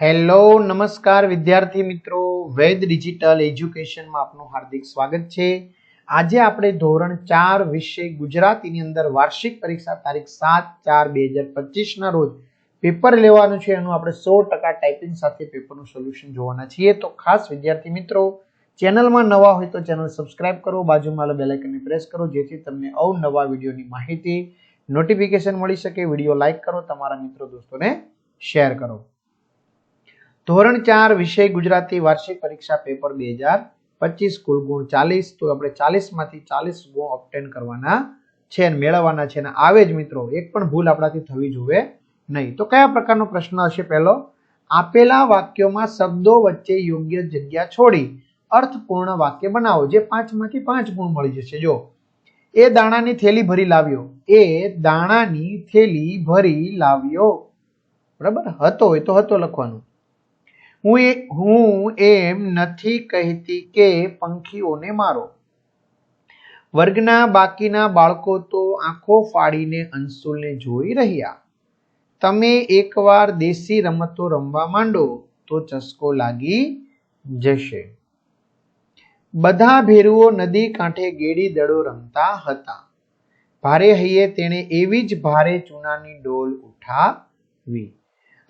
Hello, નમસ્કાર વિદ્યાર્થી મિત્રો. વેદ ડિજિટલ એજ્યુકેશનમાં આપનું હાર્દિક સ્વાગત છે. આજે આપણે ધોરણ ચાર વિષય ગુજરાતીની અંદર વાર્ષિક પરીક્ષા તારીખ સાત ચાર બે હજાર પચીસના રોજ પેપર લેવાનું છે. એનું આપણે સો ટકા ટાઈપિંગ સાથે પેપરનું સોલ્યુશન જોવાના છીએ. તો ખાસ વિદ્યાર્થી મિત્રો, ચેનલમાં નવા હોય તો ચેનલ સબસ્ક્રાઇબ કરો. બાજુમાં બેલ આઇકનને પ્રેસ કરો, જેથી તમને અવનવા વિડીયોની માહિતી નોટિફિકેશન મળી શકે. વીડિયો લાઇક કરો, તમારા મિત્રો દોસ્તોને શેર કરો. ધોરણ ચાર વિષય ગુજરાતી વાર્ષિક પરીક્ષા પેપર બે હજાર પચીસ, કુલ ગુણ ચાલીસ. તો આપણે ચાલીસમાંથી ચાલીસ ગુણ ઓપ્ટેન કરવાના છે અને મેળવવાના છે. અને આવે જ મિત્રો, એક પણ ભૂલ આપણાથી થવી જોઈએ નહીં. તો કયા પ્રકારનો પ્રશ્ન હશે પહેલો? આપેલા વાક્યોમાં શબ્દો વચ્ચે યોગ્ય જગ્યા છોડી અર્થપૂર્ણ વાક્ય બનાવો. જે પાંચમાંથી પાંચ ગુણ મળી જશે. જો, એ દાણાની થેલી ભરી લાવ્યો. એ દાણાની થેલી ભરી લાવ્યો. બરાબર? હતો હોય તો હતો લખવાનું. હું એ હું એમ નથી કહેતી કે પંખીઓને મારો. વર્ગના બાકીના બાળકો તો આંખો ફાડીને અંશુલને જોઈ રહ્યા. તમે એકવાર દેશી રમતો રમવા માંડો તો ચસ્કો લાગી જશે. બધા ભેરુઓ નદી કાંઠે ગેડી દડો રમતા હતા. ભારે હૈયે તેણે એવી જ ભારે ચૂનાની ડોલ ઉઠાવી.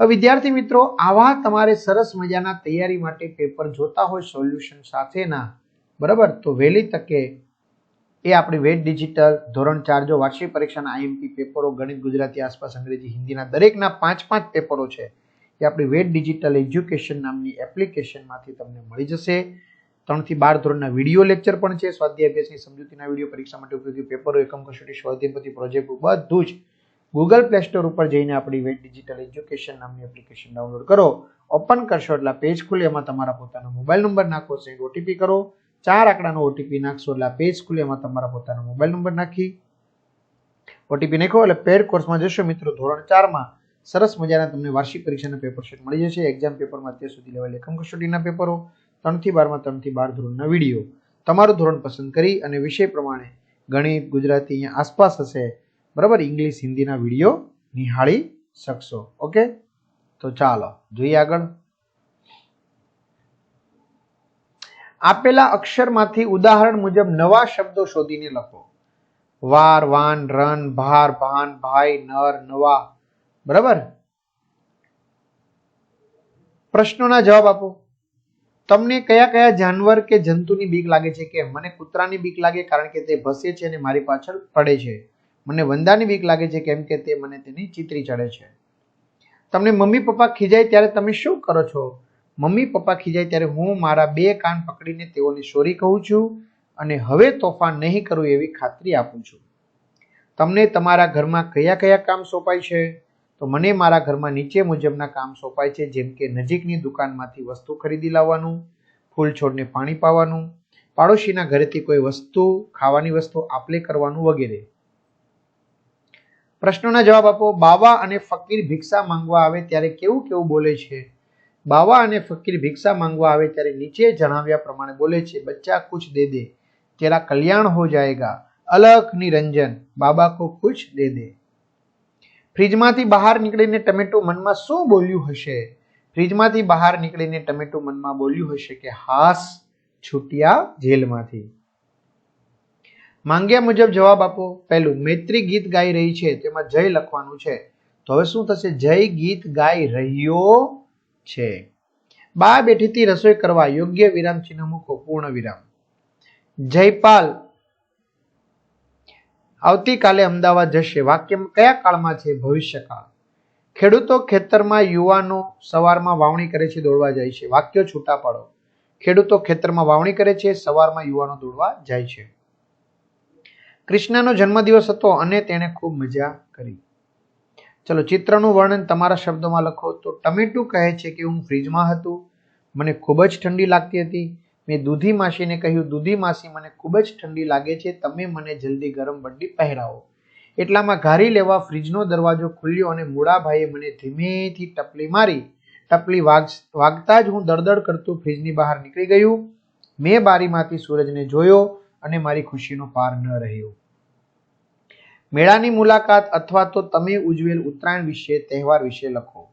વિદ્યાર્થી મિત્રો, આવા તમારે સરસ મજાના તૈયારી માટે પેપર જોતા હોય સોલ્યુશન સાથેના, બરાબર? તો વહેલી તકે એ આપણી વેટ ડિજિટલ ધોરણ ચાર જો વાર્ષિક પરીક્ષાના આઈએમપી પેપરો ગણિત, ગુજરાતી, આસપાસ અંગ્રેજી હિન્દીના દરેકના પાંચ પાંચ પેપરો છે, એ આપણી વેટ ડિજિટલ એજ્યુકેશન નામની એપ્લિકેશનમાંથી તમને મળી જશે. ત્રણથી બાર ધોરણના વીડિયો લેક્ચર પણ છે, સ્વાધ્યાય અભ્યાસની સમજૂતીના વીડિયો પરીક્ષા માટે ઉપયોગી પેપરો એકમ કસોટી સ્વાધ્યાયપતિ પ્રોજેક્ટ બધું જ ગૂગલ પ્લે સ્ટોર ઉપર જઈને આપણી વેટ ડિજિટલ એજ્યુકેશન નામની એપ્લિકેશન ડાઉનલોડ કરો. ઓપન કરશો એટલે પેજ ખુલે, એમાં તમારા પોતાનો મોબાઈલ નંબર નાખો સેન્ડ ઓટીપી કરો. ચાર આંકડાનો ઓટીપી નાખશો એટલે પેજ ખુલે, એમાં તમારા પોતાનો મોબાઈલ નંબર નાખી. ઓટીપી નાખો એટલે પેડ કોર્સમાં જશો મિત્રો. ધોરણ ચારમાં સરસ મજાના તમને વાર્ષિક પરીક્ષાના પેપર શીટ મળી જશે. એક્ઝામ પેપરમાં અત્યાર સુધી લેવાયેલ એકમ કસોટીના પેપરો ત્રણથી બારમાં, ત્રણથી બાર ધોરણના વીડિયો તમારું ધોરણ પસંદ કરી અને વિષય પ્રમાણે ગણિત, ગુજરાતી અહીંયા આસપાસ હશે. બરાબર? ઇંગ્લિશ હિન્દીના વીડિયો નિહાળી શકશો. ઓકે તો ચાલો, જોઈએ આગળ. આપેલા અક્ષરમાંથી ઉદાહરણ મુજબ નવા શબ્દો શોધીને લખો. વાર, વાન, રન, ભાર, ભાન, ભાઈ, નર, નવા. બરાબર? પ્રશ્નોના જવાબ આપો. તમને કયા કયા જાનવર કે જંતુની બીક લાગે છે? કે મને કૂતરાની બીક લાગે કારણ કે તે ભસે છે અને મારી પાછળ પડે છે. મને વંદાની બીક લાગે છે કેમ કે તે મને તેની ચિત્રી ચડે છે. તમને મમ્મી પપ્પા ખીજાય ત્યારે તમે શું કરો છો? મમ્મી પપ્પા ખીજાય ત્યારે હું મારા બે કાન પકડીને તેઓને સોરી કહું છું અને હવે તોફાન નહીં કરું એવી ખાતરી આપું છું. તમને તમારા ઘરમાં કયા કયા કામ સોંપાય છે? તો મને મારા ઘરમાં નીચે મુજબના કામ સોંપાય છે, જેમ કે નજીકની દુકાનમાંથી વસ્તુ ખરીદી લાવવાનું, ફૂલ છોડને પાણી પાવાનું, પાડોશીના ઘરેથી કોઈ વસ્તુ, ખાવાની વસ્તુ આપલે કરવાનું વગેરે. પ્રશ્નોના જવાબ આપો, બાવા અને ફકીર ભિક્ષા માંગવા આવે ત્યારે કેવું કેવું બોલે છે? બાવા અને ફકીર ભિક્ષા માંગવા આવે ત્યારે નીચે જણાવ્યા પ્રમાણે બોલે છે, બચ્ચા, કુછ દે દે, તેરા કલ્યાણ હો જાયેગા, અલખ નિરંજન, બાબા કો કુછ દે દે. ફ્રીજમાંથી બહાર નીકળીને ટમેટું મનમાં શું બોલ્યું હશે? ફ્રીજમાંથી બહાર નીકળીને ટમેટું મનમાં બોલ્યું હશે કે, હાસ, છૂટ્યા જેલમાંથી. માંગ્યા મુજબ જવાબ આપો. પહેલું, મૈત્રી ગીત ગાઈ રહી છે, તેમાં જય લખવાનું છે. તો હવે શું થશે? જય ગીત ગાઈ રહ્યો છે. બા બેઠીથી રસોઈ કરવા યોગ્ય વિરામ ચિહ્ન મૂકો, પૂર્ણ વિરામ. જયપાલ, આવતીકાલે અમદાવાદ જશે. વાક્ય કયા કાળમાં છે? ભવિષ્યકાળ. ખેડૂતો ખેતરમાં યુવાનો સવારમાં વાવણી કરે છે, દોડવા જાય છે. વાક્યો છૂટા પાડો. ખેડૂતો ખેતરમાં વાવણી કરે છે, સવારમાં યુવાનો દોડવા જાય છે. કૃષ્ણનો જન્મદિવસ હતો અને તેણે ખૂબ મજા કરી. ચલો ચિત્રનું વર્ણન તમારા શબ્દોમાં લખો. તો ટમેટું કહે છે કે હું ફ્રીજમાં હતું, મને ખૂબ જ ઠંડી લાગતી હતી. મેં દૂધી માસીને કહ્યું, દૂધી માસી, મને ખૂબ જ ઠંડી લાગે છે, તમે મને જલ્દી ગરમ બંડી પહેરાવો. એટલામાં ઘારી લેવા ફ્રીજનો દરવાજો ખુલ્યો અને મૂળાભાઈએ મને ધીમેથી ટપલી મારી. ટપલી વાગ, વાગતા જ હું દળદળ કરતું ફ્રીજની બહાર નીકળી ગયું. મેં બારીમાંથી સૂરજને જોયો અને મારી ખુશીનો પાર ન રહ્યો. મેળાની મુલાકાત અથવા તો તમે ઉજવેલ ઉત્તરાયણ વિશે, તહેવાર વિશે લખો.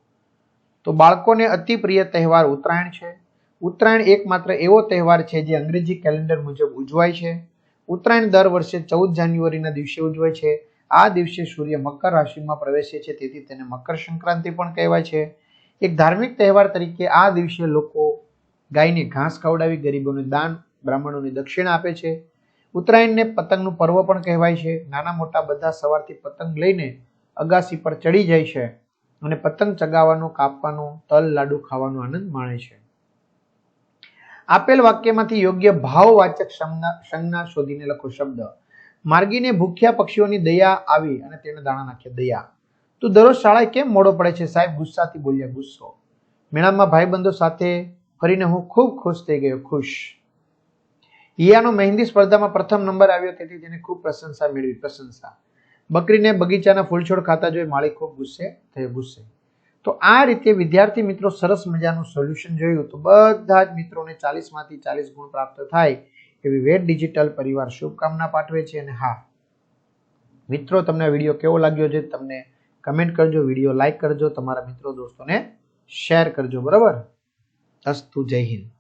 તો બાળકોને અતિ પ્રિય તહેવાર ઉત્તરાયણ છે. ઉત્તરાયણ એકમાત્ર એવો તહેવાર છે જે અંગ્રેજી કેલેન્ડર મુજબ ઉજવાય છે. ઉત્તરાયણ દર વર્ષે ચૌદ જાન્યુઆરીના દિવસે ઉજવાય છે. આ દિવસે સૂર્ય મકર રાશિમાં પ્રવેશે છે, તેથી તેને મકર સંક્રાંતિ પણ કહેવાય છે. એક ધાર્મિક તહેવાર તરીકે આ દિવસે લોકો ગાયને ઘાસ ખવડાવી, ગરીબોને દાન, બ્રાહ્મણોને દક્ષિણા આપે છે. ઉત્તરાયણને પતંગનું પર્વ પણ કહેવાય છે. નાના મોટા બધા સવારથી પતંગ લઈને અગાસી પર ચડી જાય છે અને પતંગ ચગાવવાનો, કાપવાનો, તલ, લાડુ ખાવાનો આનંદ માણે છે. આપેલ વાક્યમાંથી યોગ્ય ભાવવાચક સંજ્ઞા સંજ્ઞા શોધીને લખો શબ્દ. માર્ગીને ભૂખ્યા પક્ષીઓની દયા આવી અને તેને દાણા નાખ્યા દયા. તું દરરોજ શાળાએ કેમ મોડો પડે છે? સાહેબ, ગુસ્સાથી બોલ્યા ગુસ્સો. મેળામાં ભાઈબંધો સાથે ફરીને હું ખૂબ ખુશ થઈ ગયો, ખુશ. હિયાનો મહેંદી સ્પર્ધામાં પ્રથમ નંબર આવ્યો, તેથી તેને ખૂબ પ્રશંસા મેળવી, પ્રશંસા. બકરીને બગીચાના ફૂલછોડ ખાતા જોઈ માળી ખૂબ ગુસ્સે થયો, ગુસ્સે. તો આ રીતે વિદ્યાર્થી મિત્રો સરસ મજાનું સોલ્યુશન જોયું તો બધા જ મિત્રોને ચાલીસમાંથી ચાલીસ ગુણ પ્રાપ્ત થાય એવી વેટ ડિજિટલ પરિવાર શુભકામના પાઠવે છે અને હા, મિત્રો, તમને વીડિયો કેવો લાગ્યો છે તમને કમેન્ટ કરજો, વીડિયો લાઇક કરજો, તમારા મિત્રો દોસ્તોને શેર કરજો, બરાબર? અસ્તુ જય હિન્દ.